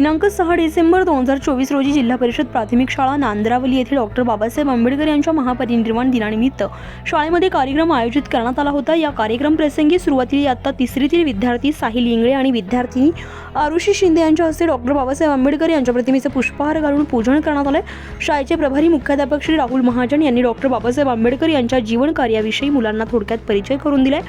दिनांक सहा डिसेंबर दोन हजार चोवीस रोजी जिल्हा परिषद प्राथमिक शाळा नांद्रावली येथे डॉक्टर बाबासाहेब आंबेडकर यांच्या महापरिनिर्वाण दिनानिमित्त शाळेमध्ये कार्यक्रम आयोजित करण्यात आला होता. या कार्यक्रम प्रसंगी सुरुवातीला इयत्ता तिसरीतील विद्यार्थी साहिल इंगळे आणि विद्यार्थिनी आरुषी शिंदे यांच्या हस्ते डॉक्टर बाबासाहेब आंबेडकर यांच्या प्रतिमेचे पुष्पहार घालून पूजन करण्यात आले शाळेचे प्रभारी मुख्याध्यापक श्री राहुल महाजन यांनी डॉक्टर बाबासाहेब आंबेडकर यांच्या जीवन कार्याविषयी मुलांना थोडक्यात परिचय करून दिलाय.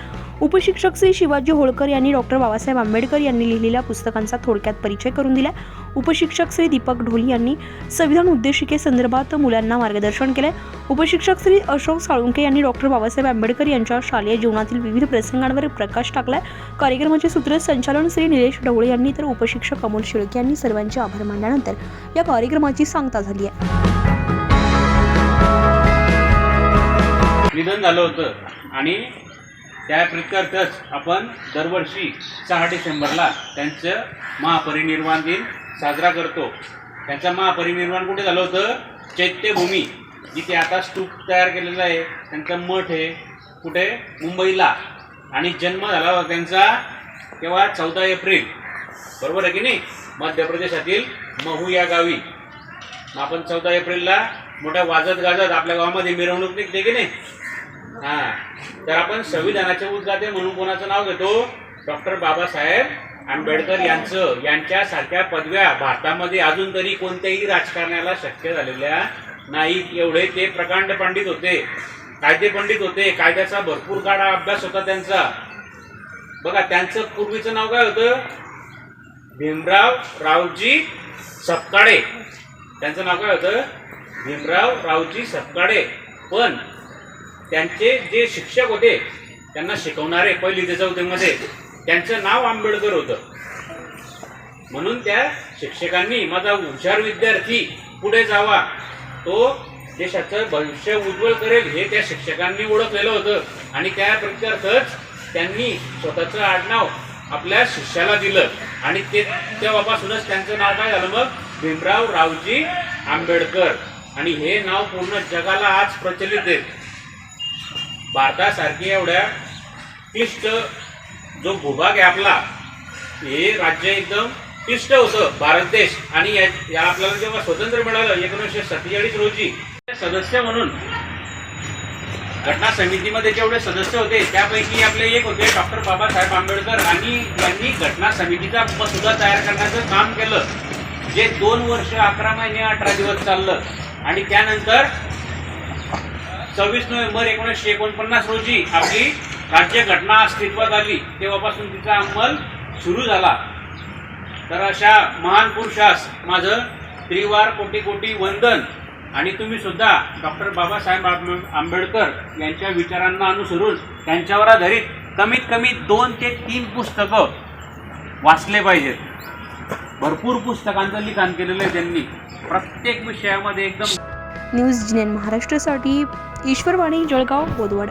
उपशिक्षक श्री शिवाजी होळकर यांनी डॉक्टर बाबासाहेब आंबेडकर यांनी लिहिलेल्या पुस्तकांचा थोडक्यात परिचय करून दिला उपशिक्षक श्री दीपक ढोली यांनी संविधान उद्देशिकेसंदर्भात मुलांना मार्गदर्शन केले उपशिक्षक श्री अशोक साळुंके यांनी डॉक्टर बाबासाहेब आंबेडकर यांच्या शालेय जीवनातील विविध प्रसंगांवर प्रकाश टाकलाय. कार्यक्रमाचे सूत्रसंचालन श्री निलेश ढवळे यांनी तर उपशिक्षक अमोल शेळके यांनी सर्वांचे आभार मानल्यानंतर या कार्यक्रमाची सांगता झाली आहे. निधन झालं होतं आणि त्या प्रित्यर्थच आपण दरवर्षी सहा डिसेंबरला त्यांचं महापरिनिर्वाण दिन साजरा करतो. त्यांचं महापरिनिर्वाण कुठे झालं होतं? चैत्यभूमी जिथे आता स्तूप तयार केलेला आहे. त्यांचं मठ आहे. कुठे? मुंबईला. आणि जन्म झाला होता त्यांचा तेव्हा चौदा एप्रिल. बरोबर आहे की नाही? मध्य प्रदेशातील महू या गावी. मग आपण चौदा एप्रिलला मोठ्या वाजत गाजत आपल्या गावामध्ये मिरवणूक निघते की नाही? हा. तर आपण संविधानाचे उद्गाते म्हणून कोणाचं नाव घेतो? डॉक्टर बाबासाहेब आंबेडकर यांचं. यांच्यासारख्या पदव्या भारतामध्ये अजून तरी कोणत्याही राजकारण्याला शक्य झालेल्या नाहीत. एवढे ते प्रकांड पंडित होते. कायदे पंडित होते. कायद्याचा भरपूर काळा अभ्यास होता त्यांचा. बघा त्यांचं पूर्वीचं नाव काय होतं? भीमराव रावजी सपकाळे. त्यांचं नाव काय होतं? भीमराव रावजी सपकाळे. पण त्यांचे जे शिक्षक होते त्यांना शिकवणारे पहिली ते चौथीमध्ये त्यांचं नाव आंबेडकर होतं. म्हणून त्या शिक्षकांनी माझा हुशार विद्यार्थी पुढे जावा. तो देशाचं भविष्य उज्ज्वल करेल हे त्या शिक्षकांनी ओळखलेलं होतं. आणि त्या प्रत्यर्थच त्यांनी स्वतःचं आडनाव आपल्या शिष्याला दिलं. आणि ते तेव्हापासूनच त्यांचं नाव काय झालं मग? भीमराव रावजी आंबेडकर. आणि हे नाव पूर्ण जगाला आज प्रचलित आहे. भारतासारखी एवढ्या क्लिष्ट जो भूभाग आहे आपला हे राज्य एकदम क्लिष्ट होतं. भारत देश आणि या आपल्याला जेव्हा स्वतंत्र मिळालं एकोणीसशे सत्तेचाळीस रोजी सदस्य म्हणून घटना समितीमध्ये जेवढे सदस्य होते त्यापैकी आपले एक होते डॉक्टर बाबासाहेब आंबेडकर आणि यांनी घटना समितीचा मसुदा तयार करण्याचं काम केलं. जे दोन वर्ष अकरा महिने अठरा दिवस चाललं. आणि त्यानंतर सव्वीस नोव्हेंबर एकोणीसशे एकोणपन्नास रोजी आपली राज्य घटना अस्तित्वात आली. तेव्हापासून तिचा अंमल सुरू झाला. तर अशा महान पुरुषास माझं त्रिवार कोटी कोटी वंदन. आणि तुम्ही सुद्धा डॉक्टर बाबासाहेब आंबे- आंबेडकर यांच्या विचारांना अनुसरून त्यांच्यावर आधारित कमीत कमी दोन ते तीन पुस्तकं वाचले पाहिजेत. भरपूर पुस्तकांचं लिखाण केलेलं आहे त्यांनी. प्रत्येक विषयामध्ये एकदम न्यूज जिनेन महाराष्ट्रासाठी ईश्वरवाणी जळगाव बोदवड